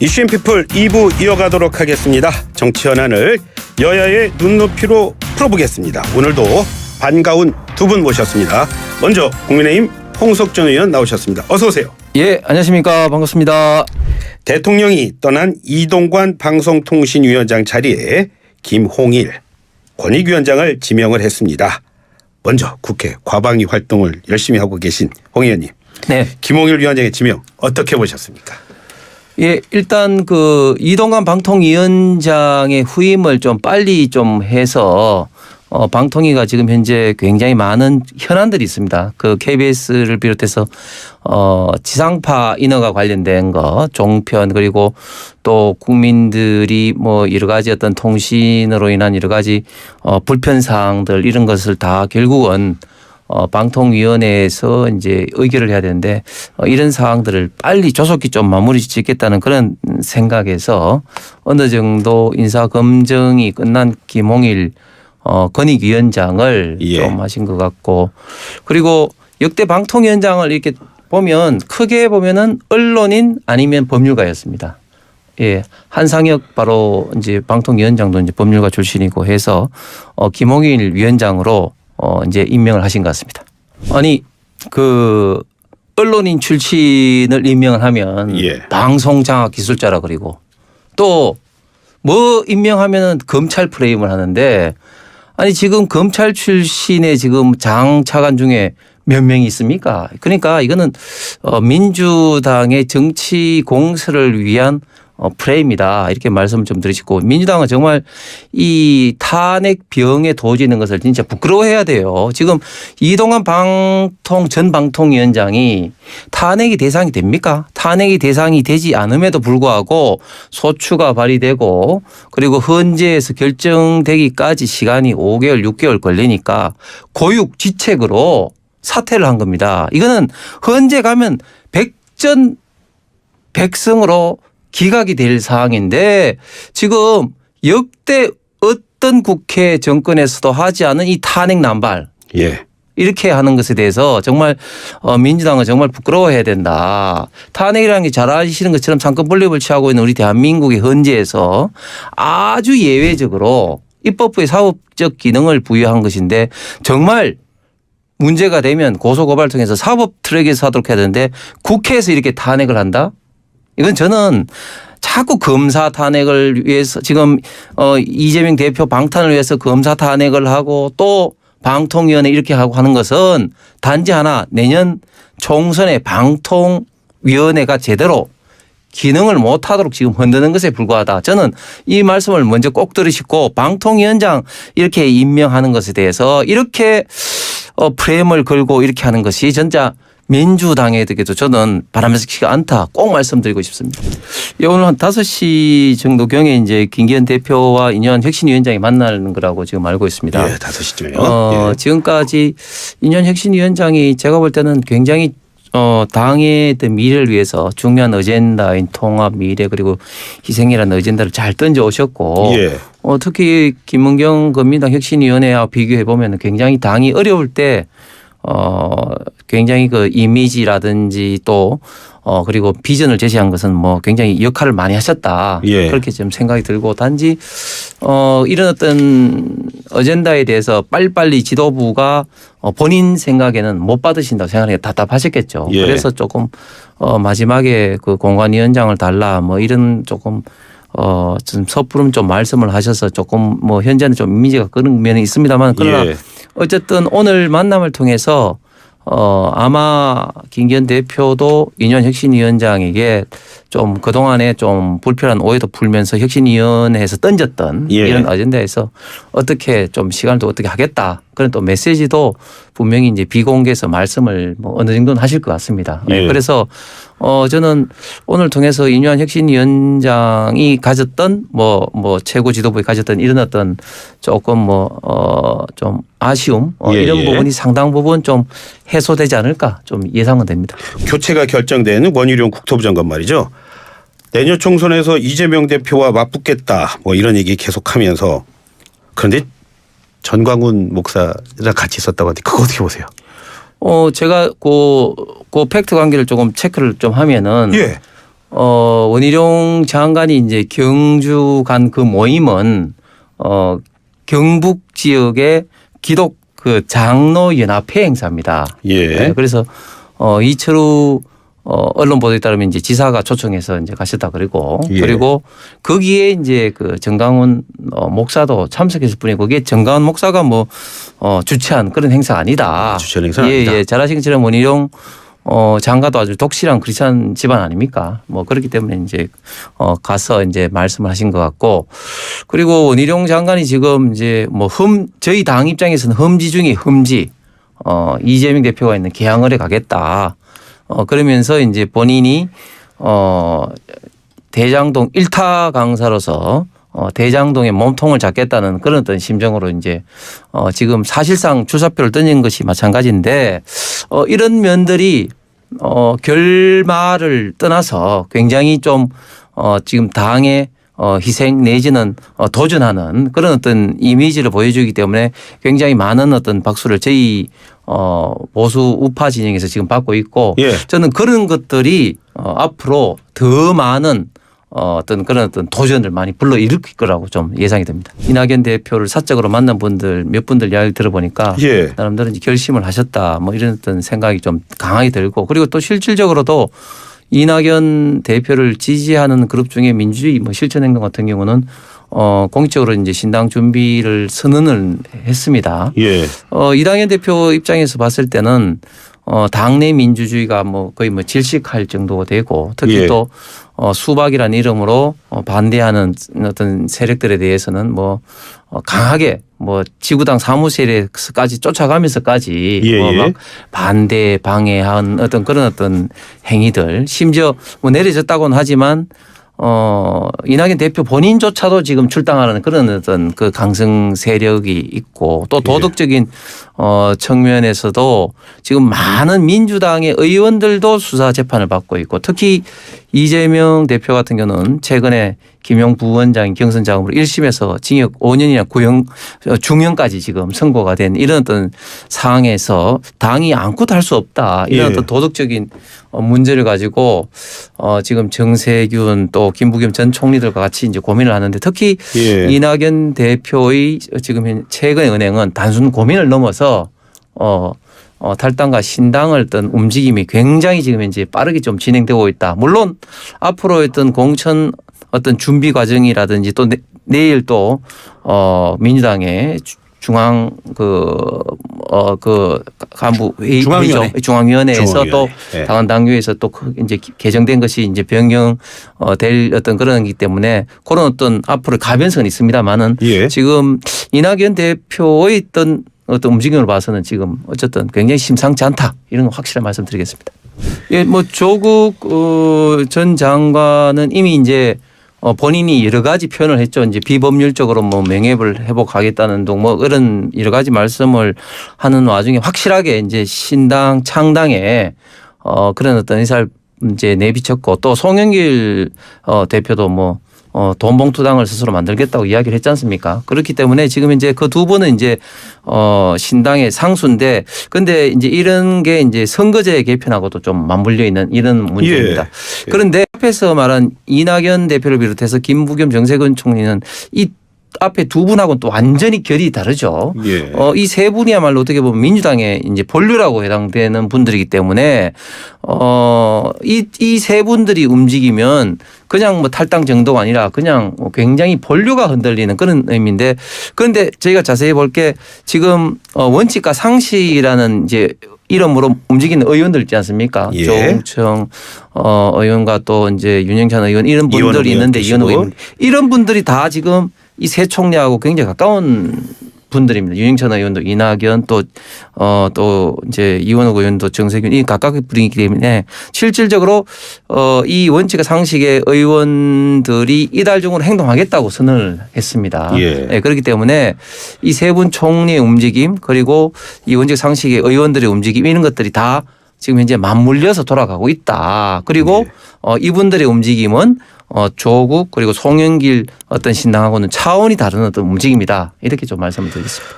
이슈앤피플 2부 이어가도록 하겠습니다. 정치 현안을 여야의 눈높이로 풀어보겠습니다. 오늘도 반가운 두 분 모셨습니다. 먼저 국민의힘 홍석전 의원 나오셨습니다. 어서 오세요. 예, 안녕하십니까. 반갑습니다. 대통령이 떠난 이동관 방송통신위원장 자리에 김홍일 권익위원장을 지명을 했습니다. 먼저 국회 과방위 활동을 열심히 하고 계신 홍 의원님, 네. 김홍일 위원장의 지명 어떻게 보셨습니까? 예, 일단 그 이동관 방통위원장의 후임을 좀 빨리 좀 해서 어, 방통위가 지금 현재 굉장히 많은 현안들이 있습니다. 그 KBS를 비롯해서 어, 지상파 인허가 관련된 거, 종편 그리고 또 국민들이 뭐 여러 가지 어떤 통신으로 인한 여러 가지 어, 불편 사항들 이런 것을 다 결국은 어, 방통위원회에서 이제 의결을 해야 되는데 어, 이런 사항들을 빨리 조속히 좀 마무리 짓겠다는 그런 생각에서 어느 정도 인사 검증이 끝난 김홍일 어, 권익위원장을 예. 좀 하신 것 같고 그리고 역대 방통위원장을 이렇게 보면 크게 보면은 언론인 아니면 법률가였습니다. 예, 한상혁 바로 이제 방통위원장도 이제 법률가 출신이고 해서 어 김홍일 위원장으로 어 이제 임명을 하신 것 같습니다. 아니 그 언론인 출신을 임명을 하면 예. 방송 장악 기술자라 그리고 또 뭐 임명하면은 검찰 프레임을 하는데 아니 지금 검찰 출신의 지금 장 차관 중에 몇 명이 있습니까? 그러니까 이거는 어 민주당의 정치 공세를 위한 어 프레임이다 이렇게 말씀을 좀 드리시고 민주당은 정말 이 탄핵 병에 도지는 것을 진짜 부끄러워해야 돼요. 지금 이동환 방통 전 방통위원장이 탄핵이 대상이 됩니까? 탄핵이 대상이 되지 않음에도 불구하고 소추가 발의되고 그리고 헌재에서 결정되기까지 시간이 5개월, 6개월 걸리니까 고육지책으로 사퇴를 한 겁니다. 이거는 헌재 가면 백전 백승으로 기각이 될 사항인데 지금 역대 어떤 국회 정권에서도 하지 않은 이 탄핵 남발 예. 이렇게 하는 것에 대해서 정말 어, 민주당은 정말 부끄러워해야 된다. 탄핵이라는 게 잘 아시는 것처럼 상권 분립을 취하고 있는 우리 대한민국의 헌재에서 아주 예외적으로 입법부의 사법적 기능을 부여한 것인데 정말 문제가 되면 고소고발 통해서 사법 트랙에서 하도록 해야 되는데 국회에서 이렇게 탄핵을 한다? 이건 저는 자꾸 검사 탄핵을 위해서 지금 어 이재명 대표 방탄을 위해서 검사 탄핵을 하고 또 방통위원회 이렇게 하고 하는 것은 단지 하나 내년 총선에 방통위원회가 제대로 기능을 못하도록 지금 흔드는 것에 불과하다. 저는 이 말씀을 먼저 꼭 들으시고 방통위원장 이렇게 임명하는 것에 대해서 이렇게 어 프레임을 걸고 이렇게 하는 것이 진짜 민주당에게도 저는 바람직하지 않다. 꼭 말씀드리고 싶습니다. 예, 오늘 한 5시 정도 경에 이제 김기현 대표와 인현 혁신위원장이 만나는 거라고 지금 알고 있습니다. 예, 다섯 시쯤에요. 어, 예. 지금까지 인현 혁신위원장이 제가 볼 때는 굉장히 어, 당의 미래를 위해서 중요한 어젠다인 통합 미래 그리고 희생이라는 어젠다를 잘 던져 오셨고 예. 어, 특히 김은경国민당 혁신위원회와 비교해 보면 굉장히 당이 어려울 때 어, 굉장히 그 이미지라든지 또 어, 그리고 비전을 제시한 것은 뭐 굉장히 역할을 많이 하셨다. 예. 그렇게 좀 생각이 들고 단지 어, 이런 어떤 어젠다에 대해서 빨리빨리 지도부가 어, 본인 생각에는 못 받으신다고 생각하니까 답답하셨겠죠. 예. 그래서 조금 어, 마지막에 그 공관위원장을 달라 뭐 이런 조금 어, 좀 섣부름 좀 말씀을 하셔서 조금 뭐 현재는 좀 이미지가 그런 면이 있습니다만 그러나 예. 어쨌든 오늘 만남을 통해서 어 아마 김기현 대표도 인현 혁신위원장에게 좀 그동안에 좀 불필요한 오해도 풀면서 혁신위원회에서 던졌던 예. 이런 어젠다에서 어떻게 좀 시간을 또 어떻게 하겠다 그런 또 메시지도 분명히 이제 비공개해서 말씀을 뭐 어느 정도는 하실 것 같습니다. 네, 예. 그래서 어 저는 오늘 통해서 인현 혁신위원장이 가졌던 뭐뭐 최고 지도부에 가졌던 이런 어떤 조금 뭐어좀 아쉬움 어, 예, 이런 예. 부분이 상당 부분 좀 해소되지 않을까 좀 예상은 됩니다. 교체가 결정되는 원희룡 국토부 장관 말이죠. 내년 총선에서 이재명 대표와 맞붙겠다 뭐 이런 얘기 계속하면서 그런데 전광훈 목사랑 같이 있었다고 하는데 그거 어떻게 보세요? 어 제가 그, 그 팩트 관계를 조금 체크를 좀 하면은 예. 어, 원희룡 장관이 이제 경주 간 그 모임은 어, 경북 지역의 기독 그 장로 연합회 행사입니다. 예. 네, 그래서 어, 이철우 어, 언론 보도에 따르면 이제 지사가 초청해서 이제 가셨다 그리고 예. 그리고 거기에 이제 그 정강훈 어, 목사도 참석했을 뿐이고 그게 정강훈 목사가 뭐 어, 주최한 그런 행사가 아니다. 주최한 행사는 예, 아니다. 예. 잘 아시는 것처럼 원희룡 어, 장가도 아주 독실한 크리스천 집안 아닙니까? 뭐 그렇기 때문에 이제 어, 가서 이제 말씀을 하신 것 같고 그리고 원희룡 장관이 지금 이제 뭐 흠, 저희 당 입장에서는 흠지 중에 흠지 어, 이재명 대표가 있는 개항을에 가겠다. 어, 그러면서 이제 본인이 어, 대장동 일타 강사로서 어, 대장동의 몸통을 잡겠다는 그런 어떤 심정으로 이제 어, 지금 사실상 출사표를 던진 것이 마찬가지인데 어, 이런 면들이 어, 결말을 떠나서 굉장히 좀 어, 지금 당의 어, 희생 내지는 어, 도전하는 그런 어떤 이미지를 보여주기 때문에 굉장히 많은 어떤 박수를 저희 어, 보수 우파 진영에서 지금 받고 있고 예. 저는 그런 것들이 어, 앞으로 더 많은 어, 어떤 그런 어떤 도전을 많이 불러일으킬 거라고 좀 예상이 됩니다. 이낙연 대표를 사적으로 만난 분들 몇 분들 이야기 들어보니까 예. 나름대로 결심을 하셨다 뭐 이런 어떤 생각이 좀 강하게 들고 그리고 또 실질적으로도 이낙연 대표를 지지하는 그룹 중에 민주주의 뭐 실천행동 같은 경우는 어 공식적으로 이제 신당 준비를 선언을 했습니다. 예. 어 이낙연 대표 입장에서 봤을 때는 어 당내 민주주의가 뭐 거의 뭐 질식할 정도가 되고 특히 예. 또 어, 수박이라는 이름으로 어, 반대하는 어떤 세력들에 대해서는 뭐 어, 강하게 뭐 지구당 사무실에까지 쫓아가면서까지 예, 뭐 예. 막 반대 방해한 어떤 그런 어떤 행위들 심지어 뭐 내려졌다고는 하지만 어 이낙연 대표 본인조차도 지금 출당하는 그런 어떤 그 강성 세력이 있고 또 도덕적인 어 측면에서도 지금 많은 민주당의 의원들도 수사 재판을 받고 있고 특히 이재명 대표 같은 경우는 최근에 김용 부원장 경선 자금으로 1심에서 징역 5년이나 구형 어, 중형까지 지금 선고가 된 이런 어떤 상황에서 당이 아무것도 할수 없다 이런 예. 어떤 도덕적인 어, 문제를 가지고 어 지금 정세균 또 김부겸 전 총리들과 같이 이제 고민을 하는데 특히 예. 이낙연 대표의 지금 현- 최근의 은행은 단순 고민을 넘어서 어, 어, 탈당과 신당을 어떤 움직임이 굉장히 지금 이제 빠르게 좀 진행되고 있다. 물론 앞으로 어떤 공천 어떤 준비 과정이라든지 또 내, 내일 또 어, 민주당의 주- 중앙 그어 그 간부 회의 중앙위원회. 중앙위원회에서 또 중앙위원회. 예. 당원 당규에서 또그 이제 개정된 것이 이제 변경 어될 어떤 그런 거기 때문에 그런 어떤 앞으로 가변성은 있습니다만은 예. 지금 이낙연 대표의 어떤 어떤 움직임을 봐서는 지금 어쨌든 굉장히 심상치 않다 이런 거 확실한 말씀드리겠습니다. 예, 뭐 조국 어, 전 장관은 이미 이제 어, 본인이 여러 가지 표현을 했죠. 이제 비법률적으로 뭐 명예를 회복하겠다는 등 뭐 이런 여러 가지 말씀을 하는 와중에 확실하게 이제 신당 창당에 어, 그런 어떤 의사를 이제 내비쳤고 또 송영길 어, 대표도 뭐 어, 돈봉투당을 스스로 만들겠다고 이야기를 했지 않습니까? 그렇기 때문에 지금 이제 그두 분은 이제 어, 신당의 상수인데 근데 이제 이런 게 이제 선거제 개편하고도 좀 맞물려 있는 이런 문제입니다. 예. 그런데 앞에서 말한 이낙연 대표를 비롯해서 김부겸 정세균 총리는 이 앞에 두 분하고는 또 완전히 결이 다르죠. 예. 어, 이 세 분이야말로 어떻게 보면 민주당의 이제 본류라고 해당되는 분들이기 때문에 어, 이, 이 세 분들이 움직이면 그냥 뭐 탈당 정도가 아니라 그냥 뭐 굉장히 본류가 흔들리는 그런 의미인데 그런데 저희가 자세히 볼 게 지금 어, 원칙과 상식이라는 이제 이름으로 움직이는 의원들 있지 않습니까? 예. 조홍청 어, 의원과 또 이제 윤영찬 의원 이런 분들이 있는데. 이원 의원 이런 분들이 다 지금 이새 총리하고 굉장히 가까운 분들입니다. 윤영찬 의원도 이낙연 또, 어, 또 이제 이원호 의원도 정세균 이 가깝게 부르기 때문에 실질적으로 어, 이 원칙과 상식의 의원들이 이달 중으로 행동하겠다고 선언을 했습니다. 예. 그렇기 때문에 이 세 분 총리의 움직임 그리고 이 원칙 상식의 의원들의 움직임 이런 것들이 다 지금 현재 맞물려서 돌아가고 있다. 그리고 예. 어, 이분들의 움직임은 어, 조국 그리고 송영길 어떤 신당하고는 차원이 다른 어떤 움직임이다. 이렇게 좀 말씀을 드리겠습니다.